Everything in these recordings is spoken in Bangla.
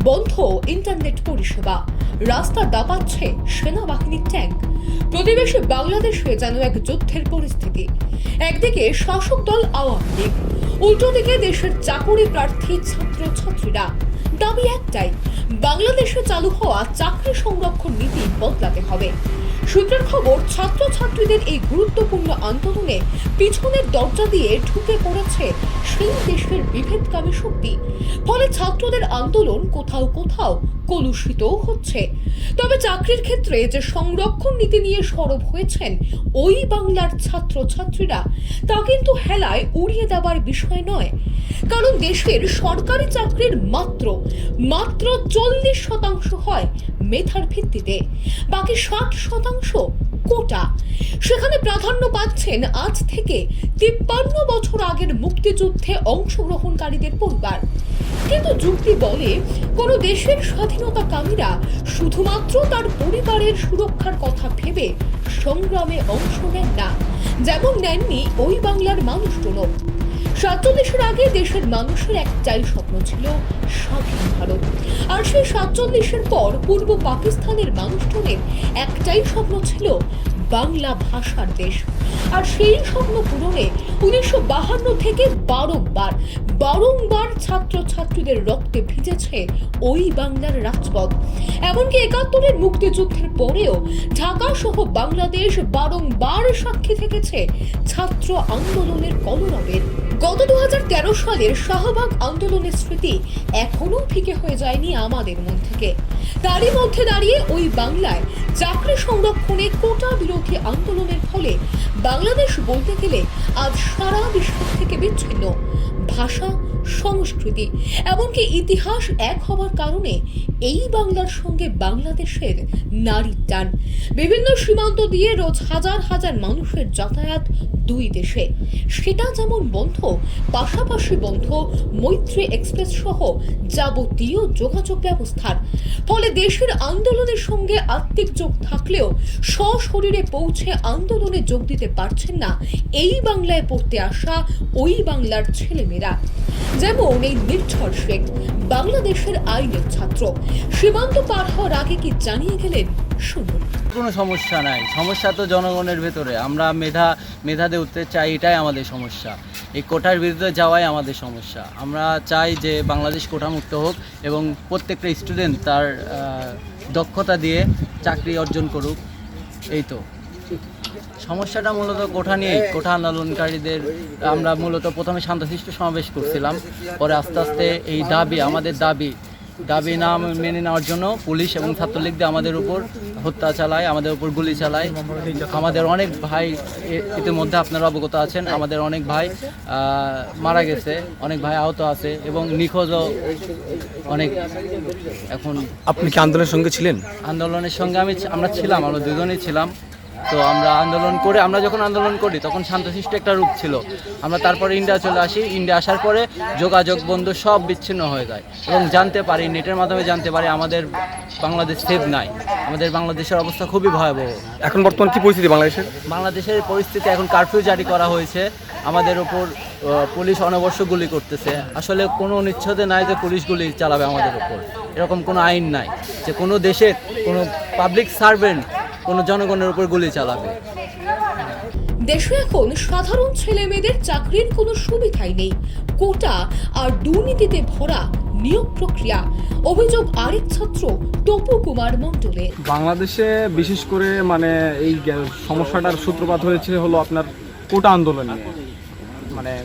বন্ধ ইন্টারনেট পরিষেবা। রাস্তা দাপাচ্ছে সেনাবাহিনীর ট্যাঙ্ক। প্রতিবেশী বাংলাদেশে যেন এক যুদ্ধের পরিস্থিতি। একদিকে শাসক দল আওয়ামী লীগ, উল্টো দিকে দেশের চাকুরি প্রার্থী ছাত্রছাত্রীরা। দাবি একটাই, বাংলাদেশে চালু হওয়া চাকরি সংরক্ষণ নীতি বদলাতে হবে। সূত্রের খবর, ছাত্রছাত্রীদের এই গুরুত্বপূর্ণ আন্দোলনে পিছনের দরজা দিয়ে ঢুকে পড়েছে সেই দেশের বিভেদকামী শক্তি। ফলে ছাত্রদের আন্দোলন কোথাও কোথাও কলুষিতও হচ্ছে। তবে চাকরির ক্ষেত্রে যে সংরক্ষণ নীতি নিয়ে সরব হয়েছেন ওই বাংলার ছাত্রছাত্রীরা, তা কিন্তু হেলায় উড়িয়ে দেওয়ার বিষয় নয়। কারণ দেশের সরকারি চাকরির মাত্র মাত্র চল্লিশ শতাংশ হয় মেধার ভিত্তিতে। বাকি ষাট শতাংশ কোটা। সেখানে প্রাধান্য পাচ্ছেন আজ থেকে তিপ্পান্ন বছর আগের মুক্তিযুদ্ধে অংশগ্রহণকারীদের পরিবার। কিন্তু যুক্তি বলে, কোনো দেশের স্বাধীনতাকামীরা শুধুমাত্র তার পরিবারের সুরক্ষার কথা ভেবে সংগ্রামে অংশ নেন না, যেমন নেননি ওই বাংলার মানুষগুলো সাতচল্লিশের আগে দেশের মানুষের একটাই স্বপ্ন ছিল স্বাধীন ভারত। আর সেই সাতচল্লিশের পর পূর্ব পাকিস্তানের মানুষজনের একটাই স্বপ্ন ছিল বাংলা ভাষার দেশ। আর সেই স্বপ্ন পূরণে উনিশশো বাহান্ন থেকে বারংবার বারংবার ছাত্রছাত্রীদের রক্তে ভিজেছে ওই বাংলার রাজপথ। এমনকি একাত্তরের মুক্তিযুদ্ধের পরেও ঢাকা সহ বাংলাদেশ বারংবার সাক্ষী থেকেছে ছাত্র আন্দোলনের কলরবের গত দুহাজার তেরো সালের শাহবাগ আন্দোলনের স্মৃতি এখনও ফিকে হয়ে যায়নি আমাদের মন থেকে। তারই মধ্যে দাঁড়িয়ে ওই বাংলায় চাকরি সংরক্ষণে কোটা বিরোধী আন্দোলনের ফলে বাংলাদেশ বলতে গেলে আজ সারা বিশ্ব থেকে বিচ্ছিন্ন। ভাষা, সংস্কৃতি এমনকি ইতিহাস এক হওয়ার কারণে এই বাংলার সঙ্গে বাংলাদেশের নারীর টান। বিভিন্ন সীমান্ত দিয়ে রোজ হাজার হাজার মানুষের যাতায়াত দুই দেশে। সেটা যেমন বন্ধ, পাশাপাশি বন্ধ মৈত্রী এক্সপ্রেস সহ যাবতীয় যোগাযোগ ব্যবস্থার। ফলে দেশের আন্দোলনের সঙ্গে আত্মিক যোগ থাকলেও সশরীরে পৌঁছে আন্দোলনে যোগ দিতে পারছেন না এই বাংলায় পড়তে আসা ওই বাংলার ছেলেমেয়েরা যেমন এই নির্ঝর শেখ বাংলাদেশের আইনের ছাত্র। সীমান্ত পার হওয়ার আগে কি জানিয়ে গেলেন শুনুন কোনো সমস্যা নাই। সমস্যা তো জনগণের ভেতরে। আমরা মেধা মেধাতে উঠতে চাই, এটাই আমাদের সমস্যা। এই কোটার বিরুদ্ধে যাওয়াই আমাদের সমস্যা। আমরা চাই যে বাংলাদেশ কোটামুক্ত হোক এবং প্রত্যেকটা স্টুডেন্ট তার দক্ষতা দিয়ে চাকরি অর্জন করুক। এই তো। সমস্যাটা মূলত কোঠা নিয়ে কোঠা আন্দোলনকারীদের আমরা মূলত প্রথমে শান্তশিষ্ট সমাবেশ করছিলাম। পরে আস্তে আস্তে এই দাবি আমাদের দাবি দাবি না মেনে নেওয়ার জন্য পুলিশ এবং ছাত্রলীগদের আমাদের উপর হত্যা চালায় আমাদের উপর গুলি চালায়। আমাদের অনেক ভাই ইতিমধ্যে আপনারা অবগত আছেন আমাদের অনেক ভাই মারা গেছে অনেক ভাই আহত আছে এবং নিখোঁজও অনেক এখন আপনি কি আন্দোলনের সঙ্গে ছিলেন? আন্দোলনের সঙ্গে আমি আমরা ছিলাম আমরা দুজনেই ছিলাম। তো আমরা আন্দোলন করে আমরা যখন আন্দোলন করি তখন শান্তশিষ্ট একটা রূপ ছিল। আমরা তারপরে ইন্ডিয়া চলে আসি। ইন্ডিয়া আসার পরে যোগাযোগ বন্ধ সব বিচ্ছিন্ন হয়ে যায় এবং জানতে পারি নেটের মাধ্যমে জানতে পারি আমাদের বাংলাদেশ সেফ নাই। আমাদের বাংলাদেশের অবস্থা খুবই ভয়াবহ। এখন বর্তমান কি পরিস্থিতি বাংলাদেশের? বাংলাদেশের পরিস্থিতি এখন কারফিউ জারি করা হয়েছে। আমাদের ওপর পুলিশ অনবশ্য গুলি করতেছে। আসলে কোনো নিচ্ছদে নাই যে পুলিশ গুলি চালাবে আমাদের ওপর এরকম কোনো আইন নাই যে কোনো দেশের কোনো পাবলিক সার্ভেন্ট কোনো জনগণের উপর গুলি চালাবে। দেশে এখন সাধারণ ছেলে মেয়েদের চাকরির কোনো সুবিধাই নেই। কোটা আর দুর্নীতিতে ভরা নিয়োগ প্রক্রিয়া। অভিযোগ আরেক ছাত্র তপু কুমার মণ্ডলের। বাংলাদেশে বিশেষ করে মানে এই সমস্যাটার সূত্রপাত হয়েছে হলো আপনার কোটা আন্দোলন। মানে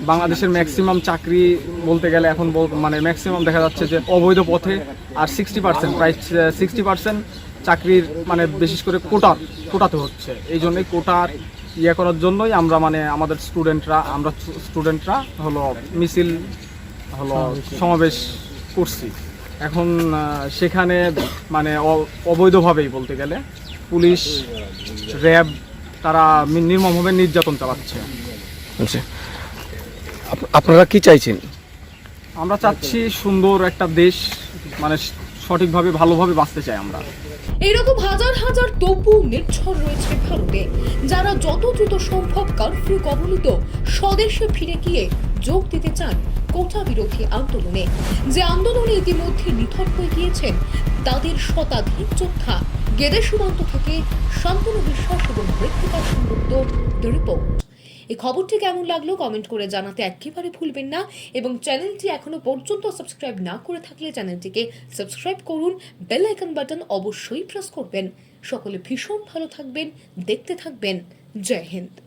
বাংলাদেশের ম্যাক্সিমাম চাকরি বলতে গেলে এখন বল- মানে ম্যাক্সিমাম দেখা যাচ্ছে যে অবৈধ পথে আর সিক্সটি পার্সেন্ট প্রায় সিক্সটি পার্সেন্ট চাকরির মানে বিশেষ করে কোটা কোটাতে হচ্ছে। এই জন্যই কোটার ইয়ে করার জন্যই আমরা মানে আমাদের স্টুডেন্টরা আমরা স্টুডেন্টরা হলো মিছিল হলো সমাবেশ। করছি। এখন সেখানে মানে অবৈধভাবেই বলতে গেলে পুলিশ র্যাব তারা নির্মমভাবে নির্যাতন চালাচ্ছে। আচ্ছা। আপনারা কি চাইছেন? আমরা চাচ্ছি সুন্দর একটা দেশ মানে সঠিকভাবে, ভালোভাবে বাঁচতে চাই আমরা। এরকম হাজার হাজার তবু নির্ঝর রয়েছে ভারতে, যারা যত দ্রুত সম্ভব কারফিউ কবলিত স্বদেশে ফিরে গিয়ে যোগ দিতে চান কোটা বিরোধী আন্দোলনে। যে আন্দোলনে ইতিমধ্যে নিথর হয়ে গিয়েছেন, তাদের শতাধিক যোদ্ধা গেদে সীমান্ত থেকে শান্তনু বিশ্বাস এবং মৃত্তিকার সংযুক্ত রিপোর্ট এই খবরটি কেমন লাগল কমেন্ট করে জানাতে একেবারে ভুলবেন না এবং চ্যানেলটি এখনও পর্যন্ত সাবস্ক্রাইব না করে থাকলে চ্যানেলটিকে সাবস্ক্রাইব করুন, বেল আইকন বাটন অবশ্যই প্রেস করবেন। সকলে ভীষণ ভালো থাকবেন, দেখতে থাকবেন। জয় হিন্দ।